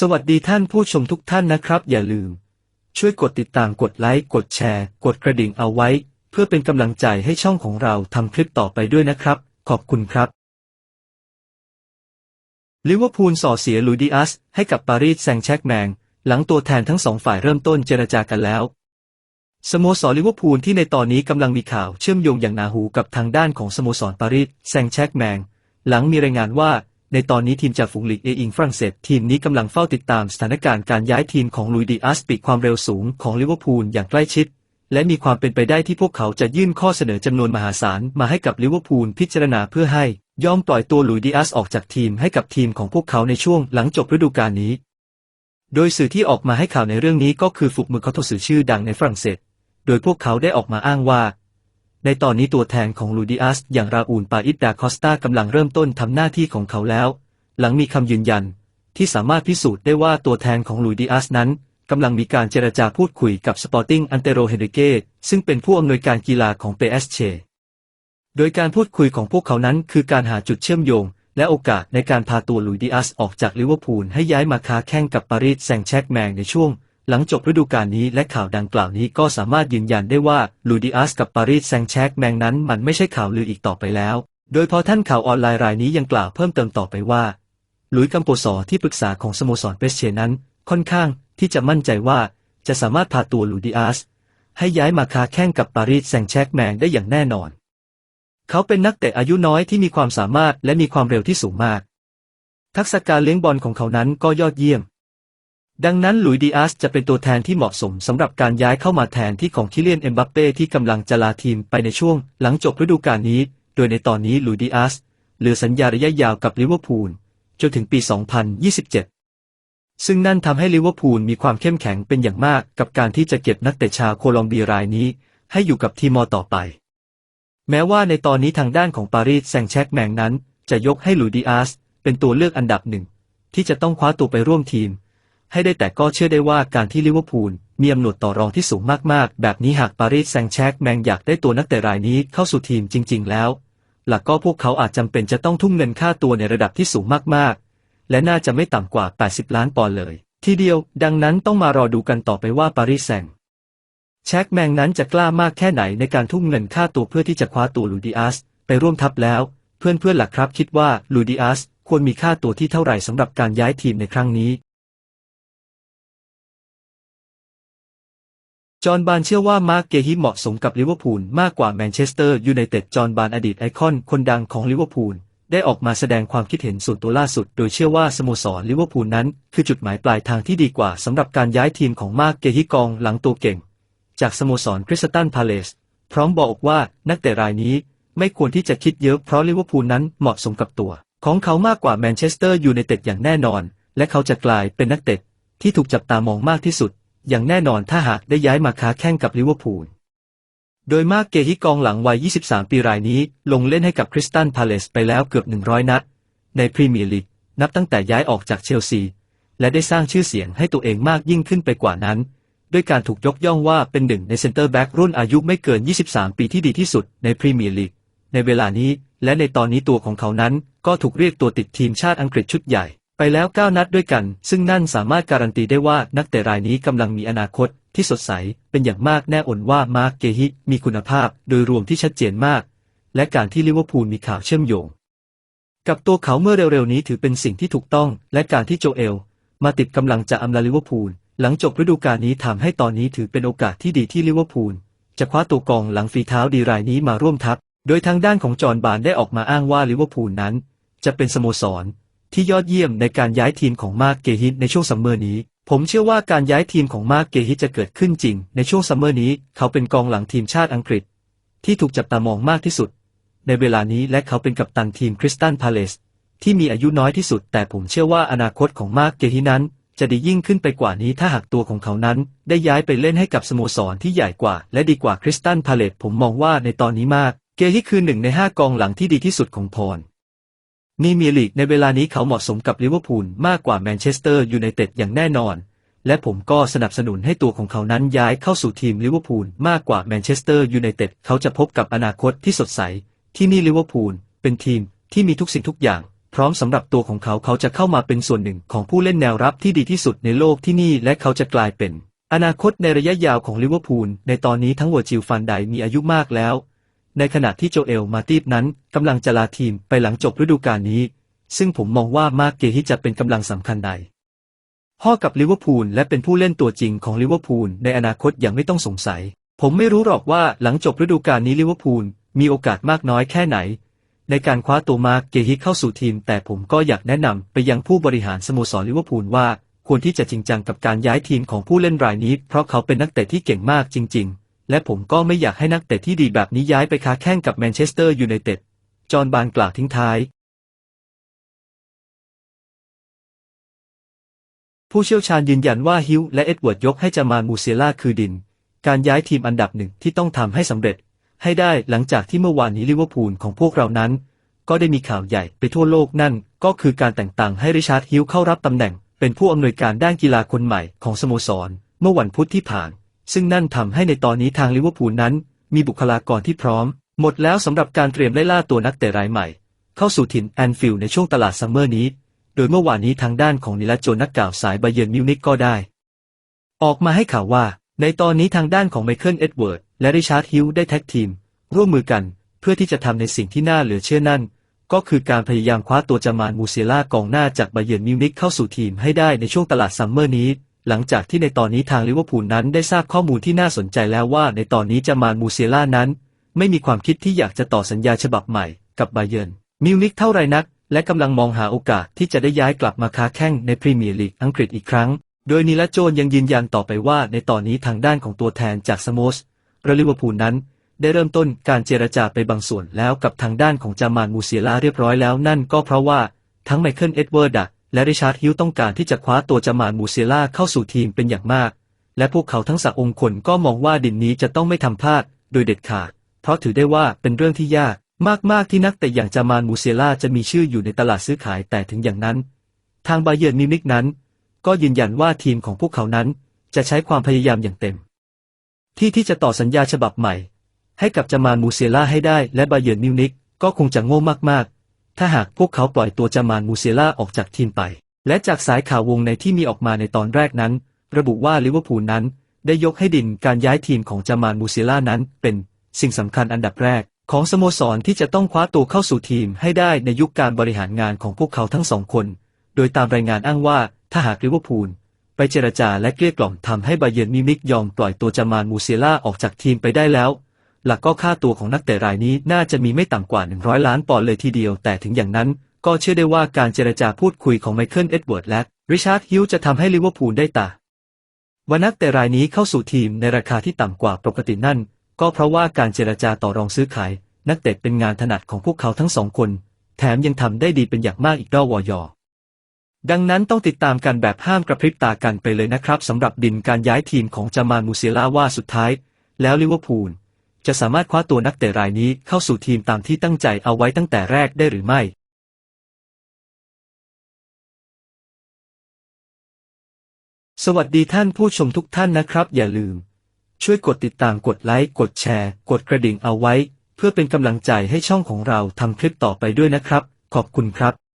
สวัสดีท่านผู้ชมทุกท่านนะครับ อย่าลืม ช่วยกดติดตามกดไลค์กดแชร์ กดกระดิ่งเอาไว้ เพื่อเป็นกำลังใจให้ช่องของเราทำคลิปต่อไปด้วยนะครับ ขอบคุณครับลิเวอร์พูลส่อเสียลุยดิอัสให้กับปารีสแซงแชกแมง หลังตัวแทนทั้งสองฝ่ายเริ่มต้นเจรจากันแล้ว สโมสรลิเวอร์พูลที่ในตอนนี้กำลังมีข่าวเชื่อมโยงอย่างนาหูกับทางด้านของสโมสรปารีสแซงแชกแมง หลังมีรายงานว่า ในตอนนี้ทีมจากฝูงลีกเออิงฝรั่งเศสทีมนี้กำลังเฝ้าติดตามสถานการณ์การย้ายทีมของลุยดิอัสปีกความเร็วสูงของลิเวอร์พูลอย่างใกล้ชิด และมีความเป็นไปได้ที่พวกเขาจะยื่นข้อเสนอจำนวนมหาศาลมาให้กับลิเวอร์พูลพิจารณาเพื่อให้ยอมปล่อยตัวลุยดิอัสออกจากทีมให้กับทีมของพวกเขาในช่วงหลังจบฤดูกาลนี้ โดยสื่อที่ออกมาให้ข่าวในเรื่องนี้ก็คือฟุกมือเขาทสื่อชื่อดังในฝรั่งเศส โดยพวกเขาได้ออกมาอ้างว่า ในตอนนี้ตัวแทนของลูดิอัสอย่างราอูลปาอิดดาคอสตากำลังเริ่มต้นทำหน้าที่ของเขาแล้ว หลังมีคำยืนยัน ที่สามารถพิสูจน์ได้ว่าตัวแทนของลูดิอัสนั้นกำลังมีการเจรจาพูดคุยกับสปอร์ติ้งอันเตโรเฮนริเกซึ่งเป็นผู้อำนวยการกีฬาของเปเอสเชโดยการพูดคุยของพวกเขานั้นคือการหาจุดเชื่อมโยง และโอกาสในการพาตัวลุยดิอัสออกจากลิเวอร์พูลให้ย้ายมาค้าแข่งกับปารีสแซงต์แชร์กแมงในช่วง หลังจบฤดูกาลนี้และข่าวดังกล่าวนี้ก็สามารถยืนยันได้ว่าลูดิอัสกับปารีสแซงแชกแมงนั้นมันไม่ใช่ข่าวลืออีกต่อไปแล้ว โดยพอท่านข่าวออนไลน์รายนี้ยังกล่าวเพิ่มเติมต่อไปว่าหลุยส์กัมโปซอที่ปรึกษาของสโมสรเปสเชนั้น ค่อนข้างที่จะมั่นใจว่าจะสามารถพาตัวลูดิอัสให้ย้ายมาค้าแข่งกับปารีสแซงแชกแมงได้อย่างแน่นอน เขาเป็นนักเตะอายุน้อยที่มีความสามารถและมีความเร็วที่สูงมาก ทักษะการเลี้ยงบอลของเขานั้นก็ยอดเยี่ยม ดังนั้นหลุยดิอัสจะเป็นตัวแทนที่เหมาะสมสำหรับการย้ายเข้ามาแทนที่ของคิเลียนเอ็มบัปเป้ที่กำลังจะลาทีมไปในช่วง หลังจบฤดูกาลนี้ โดยในตอนนี้หลุยดิอัสเหลือสัญญาระยะยาวกับลิเวอร์พูลจนถึงปี 2027 ซึ่งนั่นทำให้ลิเวอร์พูลมีความเข้มแข็งเป็นอย่างมากกับการที่จะเก็บนักเตะชาวโคลอมเบียรายนี้ ให้อยู่กับทีมอต่อไป แม้ว่าในตอนนี้ทางด้านของปารีสแซงแชกแมงนั้น จะยกให้หลุยดิอัสเป็นตัวเลือกอันดับหนึ่งที่จะต้องคว้าตัวไปร่วมทีม ให้ได้แต่ก็เชื่อได้ว่าการที่ลิเวอร์พูลมีอำนาจต่อรองที่สูงมากๆ แบบนี้หากปารีสแซงแชร์กแมงอยากได้ตัวนักเตะรายนี้เข้าสู่ทีมจริง ๆ แล้ว หลักก็พวกเขาอาจจำเป็นจะต้องทุ่มเงินค่าตัวในระดับที่สูงมากๆ และน่าจะไม่ต่ำกว่า 80 ล้านปอนด์เลย ทีเดียวดังนั้นต้องมารอดูกันต่อไปว่าปารีสแซงแชร์กแมงนั้นจะกล้ามากแค่ไหนในการทุ่มเงินค่าตัวเพื่อที่จะคว้าตัวลูดิอัสไปร่วมทัพแล้ว เพื่อนๆหลักครับคิดว่าลูดิอัสควรมีค่าตัวที่เท่าไหร่สำหรับการย้ายทีมในครั้งนี้ จอห์นบานเชื่อว่ามาร์กเกฮิเหมาะสมกับลิเวอร์พูลมากกว่าแมนเชสเตอร์ยูไนเต็ดจอห์นบานอดีตไอคอนคนดังของลิเวอร์พูลได้ออกมาแสดงความคิดเห็นส่วนตัวล่าสุด โดยเชื่อว่าสโมสรลิเวอร์พูลนั้น คือจุดหมายปลายทางที่ดีกว่าสำหรับการย้ายทีมของมาร์กเกฮิกองหลังตัวเก่ง จากสโมสรคริสตันพาเลสพร้อมบอกว่านักเตะรายนี้ไม่ควรที่จะคิดเยอะเพราะลิเวอร์พูลนั้นเหมาะสมกับตัว ของเขามากกว่าแมนเชสเตอร์ยูไนเต็ดอย่างแน่นอน และเขาจะกลายเป็นนักเตะที่ถูกจับตามองมากที่สุด อย่างแน่นอนถ้าหากได้ย้ายมาค้าแข่งกับลิเวอร์พูล โดยมากเกฮิกองหลังวัย 23 ปีรายนี้ ลงเล่นให้กับคริสตันพาเลสไปแล้วเกือบ 100 นัด ในพรีเมียร์ลีกนับตั้งแต่ย้ายออกจากเชลซี และได้สร้างชื่อเสียงให้ตัวเองมากยิ่งขึ้นไปกว่านั้น ด้วยการถูกยกย่องว่าเป็นหนึ่งในเซนเตอร์แบ็กรุ่นอายุไม่เกิน 23 ปีที่ดีที่สุดในพรีเมียร์ลีกในเวลานี้และในตอนนี้ตัวของเขานั้นก็ถูกเรียกตัวติดทีมชาติอังกฤษชุดใหญ่ ไปแล้ว 9 นัดด้วยกัน ซึ่งนั่นสามารถการันตีได้ว่านักเตะรายนี้กำลังมีอนาคตที่สดใส เป็นอย่างมากแน่อนว่ามาร์กเกฮิ มีคุณภาพโดยรวมที่ชัดเจนมาก และการที่ลิเวอร์พูลมีข่าวเชื่อมโยง กับตัวเขาเมื่อเร็วๆนี้ถือเป็นสิ่งที่ถูกต้อง และการที่โจเอล มาติดกำลังจะอำลาลิเวอร์พูล หลังจบฤดูกาลนี้ทำให้ตอนนี้ถือเป็นโอกาสที่ดีที่ลิเวอร์พูลจะคว้าตัวกองหลังฝีเท้าดีรายนี้มาร่วมทัพ โดยทางด้านของจอห์นบานได้ออกมาอ้างว่าลิเวอร์พูลนั้น จะเป็นสโมสร ที่ยอดเยี่ยมในการย้ายทีมของมาร์กเกฮิตในช่วงซัมเมอร์นี้ ผมเชื่อว่าการย้ายทีมของมาร์กเกฮิตจะเกิดขึ้นจริง ในช่วงซัมเมอร์นี้ เขาเป็นกองหลังทีมชาติอังกฤษ ที่ถูกจับตามองมากที่สุด ในเวลานี้และเขาเป็นกัปตันทีมคริสตันพาเลสที่มีอายุน้อยที่สุด แต่ผมเชื่อว่าอนาคตของมาร์กเกฮินั้น จะดียิ่งขึ้นไปกว่านี้ถ้าหากตัวของเขานั้น ได้ย้ายไปเล่นให้กับสโมสรที่ใหญ่กว่า และดีกว่าคริสตันพาเลสผมมองว่าในตอนนี้มากเกฮิคือหนึ่งในห้ากองหลังที่ดีที่สุดของพร นี่มีลีกในเวลานี้เขาเหมาะสมกับลิเวอร์พูลมากกว่าแมนเชสเตอร์ยูไนเต็ดอย่างแน่นอน และผมก็สนับสนุนให้ตัวของเขานั้นย้ายเข้าสู่ทีมลิเวอร์พูลมากกว่าแมนเชสเตอร์ยูไนเต็ดเขาจะพบกับอนาคตที่สดใส ที่นี่ลิเวอร์พูลเป็นทีมที่มีทุกสิ่งทุกอย่าง พร้อมสำหรับตัวของเขาเขาจะเข้ามาเป็นส่วนหนึ่งของผู้เล่นแนวรับที่ดีที่สุดในโลกที่นี่และเขาจะกลายเป็น อนาคตในระยะยาวของลิเวอร์พูลในตอนนี้ทั้งวอร์จิลฟันไดมีอายุมากแล้ว ในขณะที่โจเอลมาตีฟนั้นกำลังจะลาทีมไปหลังจบฤดูกาลนี้ ซึ่งผมมองว่ามาร์กเกฮิจะเป็นกำลังสำคัญใดพ่อกับลิเวอร์พูลและเป็นผู้เล่นตัวจริงของลิเวอร์พูลในอนาคตอย่างไม่ต้องสงสัย ผมไม่รู้หรอกว่าหลังจบฤดูกาลนี้ลิเวอร์พูลมีโอกาสมากน้อยแค่ไหน ในการคว้าตัวมาร์กเกฮิเข้าสู่ทีม แต่ผมก็อยากแนะนำไปยังผู้บริหารสโมสรลิเวอร์พูลว่าควรที่จะจริงจังกับการย้ายทีมของผู้เล่นรายนี้ เพราะเขาเป็นนักเตะที่เก่งมากจริง ๆ และผมก็ไม่อยากให้นักเตะที่ดีแบบนี้ย้ายไปค้าแข่งกับแมนเชสเตอร์ยูไนเต็ด จอห์นบานกล่าวทิ้งท้าย ผู้เชี่ยวชาญยืนยันว่าฮิวและเอ็ดเวิร์ดยกให้จามานมูเซล่าคือดิน การย้ายทีมอันดับหนึ่งที่ต้องทำให้สำเร็จ ให้ได้หลังจากที่เมื่อวานนี้ลิเวอร์พูลของพวกเรานั้น ก็ได้มีข่าวใหญ่ไปทั่วโลกนั่น ก็คือการแต่งตั้งให้ริชาร์ดฮิวเข้ารับตำแหน่ง เป็นผู้อำนวยการด้านกีฬาคนใหม่ของสโมสร เมื่อวันพุธที่ผ่าน ซึ่งนั่นทำให้ในตอนนี้ทางลิเวอร์พูลนั้น มีบุคลากรที่พร้อม หมดแล้วสำหรับการเตรียมไล่ล่าตัวนักเตะรายใหม่ เข้าสู่ถิ่นแอนฟิลด์ในช่วงตลาดซัมเมอร์นี้ โดยเมื่อวานนี้ทางด้านของนิลัสโจนักกล่าวสายไบเยิร์นมิวนิกก็ได้ ออกมาให้ข่าวว่า ในตอนนี้ทางด้านของไมเคิลเอ็ดเวิร์ดและริชาร์ดฮิลได้แท็กทีม ร่วมมือกัน เพื่อที่จะทำในสิ่งที่น่าเหลือเชื่อนั่นก็คือการพยายามคว้าตัวจามานมูเซล่ากองหน้าจากไบเยิร์นมิวนิกเข้าสู่ทีมให้ได้ในช่วงตลาดซัมเมอร์นี้ หลังจากที่ในตอนนี้ทางลิเวอร์พูลนั้นได้ทราบข้อมูลที่น่าสนใจแล้วว่าในตอนนี้จามานมูเซล่านั้น ไม่มีความคิดที่อยากจะต่อสัญญาฉบับใหม่กับไบเยิร์นมิวนิกเท่าไรนัก และกำลังมองหาโอกาสที่จะได้ย้ายกลับมาค้าแข่งในพรีเมียร์ลีกอังกฤษอีกครั้ง โดยนิลาโจนยังยืนยันต่อไปว่าในตอนนี้ทางด้านของตัวแทนจากสโมสรลิเวอร์พูลนั้น ได้เริ่มต้นการเจรจาไปบางส่วนแล้วกับทางด้านของจามานมูเซียลาเรียบร้อยแล้วนั่นก็เพราะว่าทั้งไมเคิลเอ็ดเวิร์ด และริชาร์ดฮิลต้องการที่จะคว้าตัวจามานมูเซียลาเข้าสู่ทีมเป็นอย่างมาก และพวกเขาทั้งสักองค์คนก็มองว่าดินนี้จะต้องไม่ทำพลาดโดยเด็ดขาด เพราะถือได้ว่าเป็นเรื่องที่ยากมากๆที่นักเตะอย่างจามานมูเซล่าจะมีชื่ออยู่ในตลาดซื้อขายแต่ถึงอย่างนั้น ทางบาเยิร์นมิวนิกนั้น ก็ยืนยันว่าทีมของพวกเขานั้นจะใช้ความพยายามอย่างเต็ม ที่ที่จะต่อสัญญาฉบับใหม่ ให้กับจามานมูเซล่าให้ได้และบาเยิร์นมิวนิกก็คงจะโง่มากๆ ถ้าหากพวกเขาปล่อยตัวจามานมูเซล่าออกจากทีมไป และจากสายข่าววงในที่มีออกมาในตอนแรกนั้น ระบุว่าลิเวอร์พูลนั้น ได้ยกให้ดินการย้ายทีมของจามานมูเซล่านั้น เป็นสิ่งสำคัญอันดับแรก ของสโมสรที่จะต้องคว้าตัวเข้าสู่ทีมให้ได้ในยุคการบริหารงานของพวกเขาทั้งสองคน โดยตามรายงานอ้างว่าถ้าหากลิเวอร์พูลไปเจรจาและเกลี้ยกล่อมทำให้บาเยิร์นมิวนิกยอมปล่อยตัวจามานมูเซล่าออกจากทีมไปได้แล้ว หลักก็ค่าตัวของนักเตะรายนี้น่าจะมีไม่ต่ำกว่า 100 ล้านปอนด์เลยทีเดียว แต่ถึงอย่างนั้น ก็เชื่อได้ว่าการเจรจาพูดคุยของไมเคิลเอ็ดเวิร์ดและริชาร์ดฮิลจะทำให้ลิเวอร์พูลได้ตาว่านักเตะรายนี้เข้าสู่ทีมในราคาที่ต่ำกว่าปกตินั่น ก็เพราะว่าการเจรจาต่อรองซื้อขาย นักเตะเป็นงานถนัดของพวกเขาทั้งสองคน แถมยังทำได้ดีเป็นอย่างมากอีกดอวอยอดังนั้นต้องติดตามกันแบบห้ามกระพริบตากันไปเลยนะครับสำหรับดินการย้ายทีมของจามานมูเซล่าว่าสุดท้าย แล้วลิเวอร์พูล จะสามารถคว้าตัวนักเตะรายนี้เข้าสู่ทีมตามที่ตั้งใจเอาไว้ตั้งแต่แรกได้หรือไม่สวัสดีท่านผู้ชมทุกท่านนะครับ อย่าลืม ช่วยกดติดตามกดไลค์กดแชร์ กดกระดิ่งเอาไว้ เพื่อเป็นกำลังใจให้ช่องของเราทำคลิปต่อไปด้วยนะครับ ขอบคุณครับ